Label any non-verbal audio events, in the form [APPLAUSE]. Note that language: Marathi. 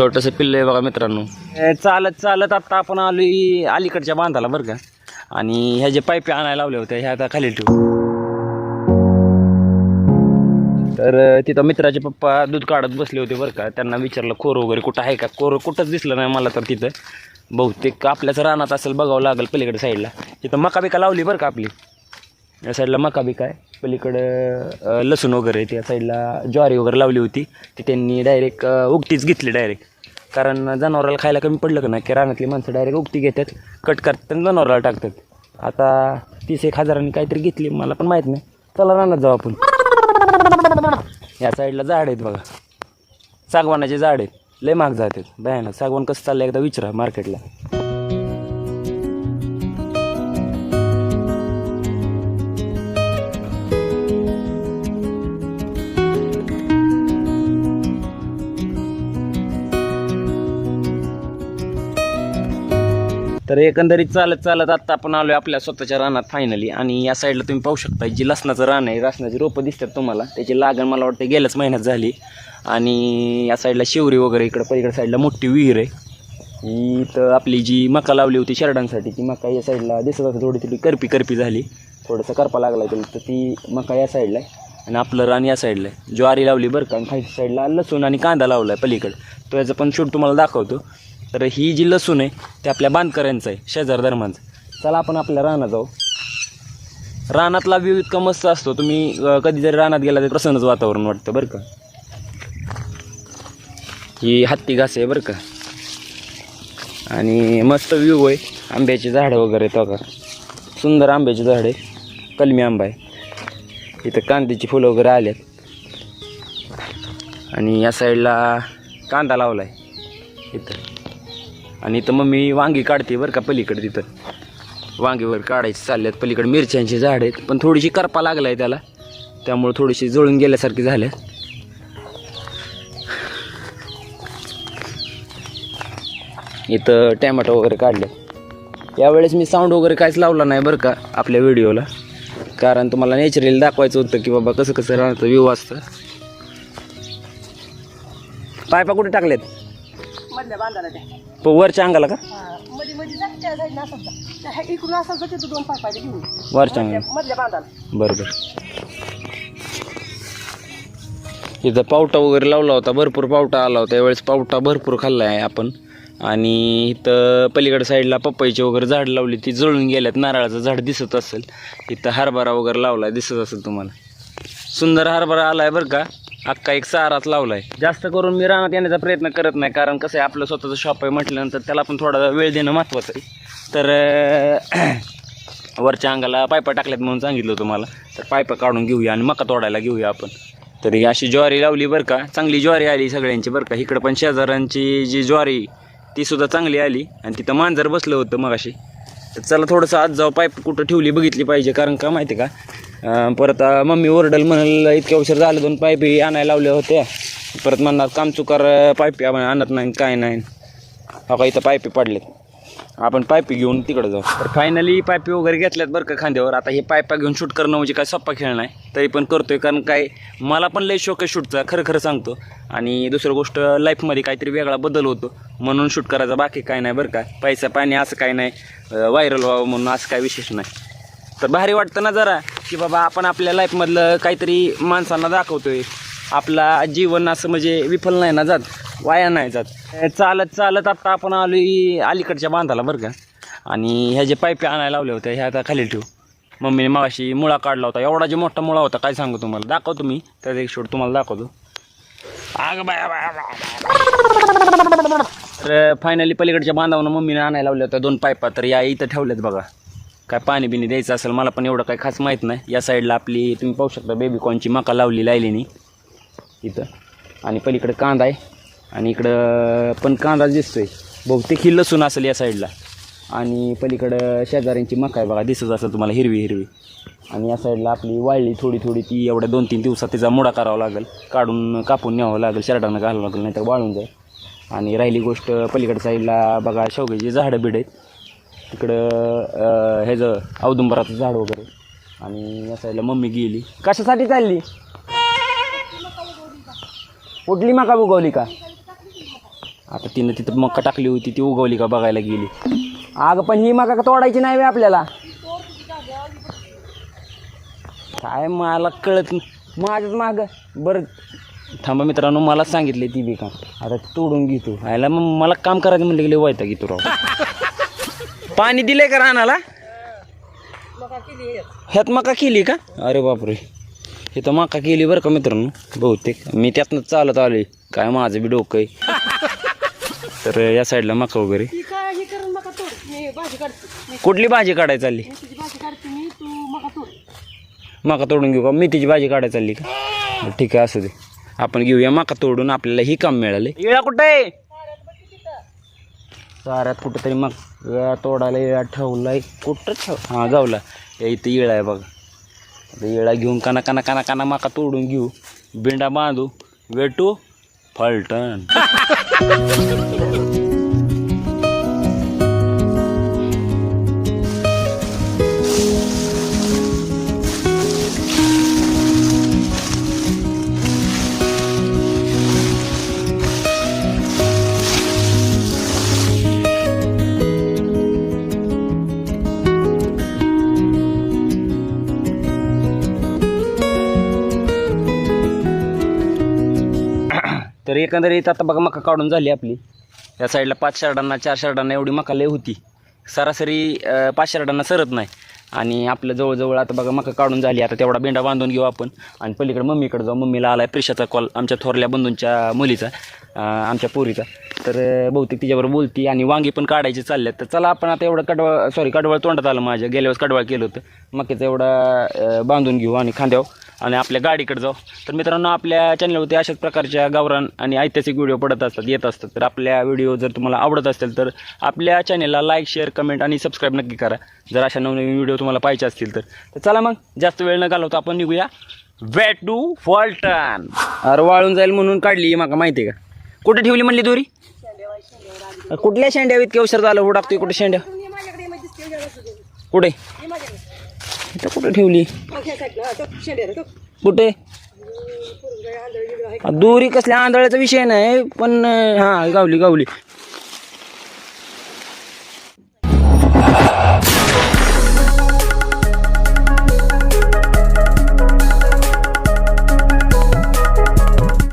छोटंसं पिल्लं आहे बघा मित्रांनो. हे चालत चालत आता आपण आलो अलीकडच्या बांधाला बरं का. आणि ह्या जे पाईप आणायला लावल्या होत्या ह्या आता खाली ठेवू. तर तिथं मित्राचे पप्पा दूध काढत बसले होते बरं का. त्यांना विचारलं खोर वगैरे कुठं आहे का? कोर कुठंच दिसलं नाही मला तर तिथं. बहुतेक आपल्याच रानात असेल बघावं लागेल पलीकडे साईडला तिथं मका बिका लावली बरं का आपली? या साईडला मका बिका आहे. पलीकडं लसूण वगैरे त्या साईडला ज्वारी वगैरे लावली होती. ती त्यांनी डायरेक्ट उगतीच घेतली डायरेक्ट कारण जनावराला खायला कमी पडलं का नाही? की रानातली माणसं डायरेक्ट उगती घेतात कट करतात आणि जनावराला टाकतात. आता तीस एक हजारांनी काहीतरी घेतली मला पण माहीत नाही. चला रानात जाऊ आपण. या साईडला झाड आहेत बघा. सागवानाचे झाड आहेत. लय महाग जातात भयानक. सागवान कसं चाललं एकदा विचारा मार्केटला तर एकंदरीत चालत चालत आत्ता आपण आलो आपल्या स्वतःच्या रानात फायनली आणि या साईडला तुम्ही पाहू शकता जी लसणाचं रान आहे लसणाची रोपं दिसतात तुम्हाला. त्याची लागण मला वाटतं गेल्याच महिन्यात झाली. आणि या साईडला शिवरी वगैरे इकडं पलीकडे साईडला मोठी विहीर आहे. ही तर आपली जी मका लावली होती शर्टांसाठी ती मका या साईडला दिसत असं थोडी थोडी करपी करपी झाली. थोडंसं करपा लागला त्याला तर ती मका या साईडला आहे. आणि आपलं रान या साईडला आहे. ज्वारी लावली बरं का आणि खायच्या साईडला लसूण आणि कांदा लावला आहे पलीकडं. तो याचं पण शूट तुम्हाला दाखवतो. तर ही जी लसूण आहे ते आपल्या बांधकऱ्यांचं आहे शेजार धर्मांचं. चला आपण आपल्या रानात जाऊ. रानातला व्यू इतका मस्त असतो तुम्ही कधी जरी रानात गेला तर प्रसन्नच वातावरण वाटतं बरं का. ही हत्ती घास आहे बरं का. आणि मस्त व्ह्यू आहे आंब्याची झाडं वगैरे तो का सुंदर आंब्याची झाड आहे कलमी आंबा आहे. इथं कांद्याची फुलं वगैरे आलेत आणि या साईडला कांदा लावला आहे इथं. आणि इथं मी वांगी काढते बरं का पलीकडे तिथं. वांगीवर काढायची चालल्यात. पलीकडे मिरच्यांची झाड आहेत. पण थोडीशी करपा लागला आहे त्याला. त्यामुळं थोडीशी जळून गेल्यासारखी झाल्या इथं टॅमॅटो वगैरे काढले. यावेळेस मी साऊंड वगैरे काहीच लावला नाही बरं का आपल्या व्हिडिओला. कारण तुम्हाला नॅचरली दाखवायचं होतं की बाबा कसं कसं राहतं व्ह्यू असतं. पायपा कुठे टाकलेत मधल्या बांधाला त्या प- वरच्या अंगाला का? मध्ये मध्ये जा त्या साईडला असं जा. त्या इकडून असं जा तिथं दोन पाय पाहिजे घेऊन. वरच्या अंगाला. मधल्या बांधाला. बरोबर. इथं पावटा वगैरे लावला होता भरपूर पावटा आला होता. यावेळेस पावटा भरपूर खाल्ला आहे आपण. आणि इथं पलीकडे साईडला पपईची वगैरे झाड लावली. ती जळून गेल्यात नारळाचं झाड दिसत असेल. इथं हरभरा वगैरे लावला दिसत असेल तुम्हाला. सुंदर हरभरा आला आहे बरं का? अख्खा एक साराच लावलाय. आहे जास्त करून मी रानात येण्याचा प्रयत्न करत नाही कारण कसं आहे आपलं स्वतःचं शॉप आहे म्हटल्यानंतर त्याला पण थोडा वेळ देणं महत्त्वाचं आहे. तर [CLEARS THROAT] वरच्या अंगाला पायपा टाकल्यात म्हणून सांगितलं होतं मला. तर पायपा काढून घेऊया आणि मका तोडायला घेऊया आपण. तर ही अशी ज्वारी लावली बरं का. चांगली ज्वारी आली सगळ्यांची बरं का. इकडं पण शेजाऱ्यांची जी ज्वारी ती सुद्धा चांगली आली. आणि तिथं मांजर बसलं होतं मग अशी तर चला थोडंसं आज जाऊ पाईप कुठं ठेवली बघितली पाहिजे. कारण का माहिती का? अं, परत अं, मम्मी ओरडल म्हणाल इतक्या उशीर झालं दोन पायपी आणायला लावल्या होत्या. परत म्हणणार काम चुकार पायपी आपण आणत नाही काय नाही. हो का इथं पायपी पडलेत. आपण पायपी घेऊन तिकडे जाऊ. तर फायनली पायपी वगैरे घेतल्यात बरं का खांद्यावर. आता हे पायपा घेऊन शूट करणं म्हणजे काय सोप्पा खेळ नाही. तरी पण करतोय कारण काय मला पण लय शौक आहे शूटचा खरं खरं सांगतो. आणि दुसरं गोष्ट लाईफमध्ये काहीतरी वेगळा बदल होतो. म्हणून शूट करायचा बाकी काय नाही बरं का. पैसा पाणी असं काय नाही. व्हायरल व्हावं म्हणून असं काय विशेष नाही. तर भारी वाटतं ना जरा. की बाबा आपण आपल्या लाईफमधलं काहीतरी माणसांना दाखवतोय. आपला जीवन असं म्हणजे विफल नाही ना जात वाया नाही जात. चालत चालत आत्ता आपण आलो अलीकडच्या बांधाला बरं का. आणि ह्या जे पायपे आणायला लावल्या होत्या ह्या आता खाली ठेवू. मम्मीने मागाशी मुळा काढला होता. एवढा जे मोठा मुळा होता काय सांगू तुम्हाला? दाखवतो मी त्याचा एक शोट तुम्हाला दाखवतो. आग बाया तर फायनली पलीकडच्या बांधावनं मम्मीने आणायला लावल्या होत्या दोन पायपा तर या इथं ठेवल्यात बघा. काय पाणी बिणी द्यायचं असेल मला पण एवढं काय खास माहीत नाही. या साईडला आपली तुम्ही पाहू शकता बेबीकॉर्नची मका लावली लायलीनी. इथं. आणि पलीकडे कांदा आहे. आणि इकडं पण कांदा दिसतोय. बहुतेक ही लसूण असेल या साईडला आणि पलीकडं शेजाऱ्यांची मका आहे बघा दिसत असेल तुम्हाला हिरवी हिरवी. आणि या साईडला आपली वाळली थोडी थोडी ती एवढ्या दोन तीन दिवसात तिचा मुडा करावा लागेल. काढून कापून न्यावं लागेल शर्टानं घालावं लागेल नाही तर वाळून जाईल. आणि राहिली गोष्ट पलीकडच्या साईडला बघा शेवग्याची झाडं बिड आहेत. तिकडं ह्याचं औदुंबराचं झाड वगैरे. आणि या साईडला मम्मी गेली. कशासाठी चालली? कुठली मका उगवली का? आता तिनं तिथं मक्का टाकली होती ती उगवली का बघायला गेली. अगं पण ही मका का तोडायची नाही आपल्याला? काय मला कळत नाही. माझ्याच माग. बरं. थांबा मित्रांनो मला सांगितले ती बी काम आता तोडून घेतो आयला मग मला काम करायचं म्हणलं गेले वायता घेतो राव. पाणी दिलंय का रानाला? मका केली आहे. ह्यात मका केली का? अरे बापरे. इथं मका केली बरं का मित्रांनो? बहुतेक. मी त्यातनं चालत आलोय. काय माझं बी डोकं आहे. [LAUGHS] तर या साईडला मका वगैरे. ती काय हे करून मका तोड. मी भाजी काढते. मी कुठली भाजी काढायला चालली? मी तुझी भाजी काढते मी तू मका तोड. मका तोडून घेऊ का? मेथीची भाजी काढायला चालली का? ठीक आहे असू दे. आपण घेऊया मका तोडून. आपल्याला ही काम मिळाले येळा कुठं साऱ्यात कुठंतरी मग येळा तोडायला येळा आहे कुठं ठेव? हां गावला. या इथं येळा आहे बघा. आता येळा घेऊन काना काना काना काना मका तोडून घेऊ. बिंडा बांधू. वेटू फलटण. [LAUGHS] एकंदरीत आता बघा मका काढून झाली आपली. या साईडला पाच शर्टांना चार शर्टांना एवढी मका लय होती. सरासरी पाच शर्टांना सरत नाही. आणि आपलं जवळजवळ आता बघा मका काढून झाली. आता तेवढा बेंडा बांधून घेऊ आपण. आणि पलीकडे मम्मीकडे जाऊ. मम्मीला आला आहे प्रेशाचा कॉल आमच्या थोरल्या बंधूंच्या मुलीचा आमच्या पोरीचा. तर बहुतेक तिच्याबरोबर बोलती आणि वांगी पण काढायची चालल्यात. तर चला आपण आता एवढं कडवळ सॉरी कडवळ तोंडात आलं माझ्या. गेल्या वेळेस कडवळ केलं होतं. मक्याचं एवढा बांधून घेऊ आणि खांद्यावर. आणि आपल्या गाडीकडे जाऊ. तर मित्रांनो आपल्या चॅनलवरती अशाच प्रकारच्या गावरान आणि ऐतिहासिक व्हिडिओ पडत असतात येत असतात. तर आपल्या व्हिडिओ जर तुम्हाला आवडत असेल तर आपल्या चॅनलला लाईक शेअर कमेंट आणि सबस्क्राईब नक्की करा. जर अशा नवनवीन व्हिडिओ तुम्हाला पाहिजे असतील तर तर चला मग जास्त वेळ न घालवता आपण निघूया. वे टू फॉल्टन अरे वाळून जाईल म्हणून काढली माका माहिती आहे का? कुठे ठेवली म्हणली दोरी? कुठल्या शेंड्या इतके उशीर झालं? उडाकतोय कुठे शेंड्या? कुठे? इथं कुठे ठेवली? कुठे? दोरी कसल्या आंधळ्याचा विषय नाही पण हा गावली गावली.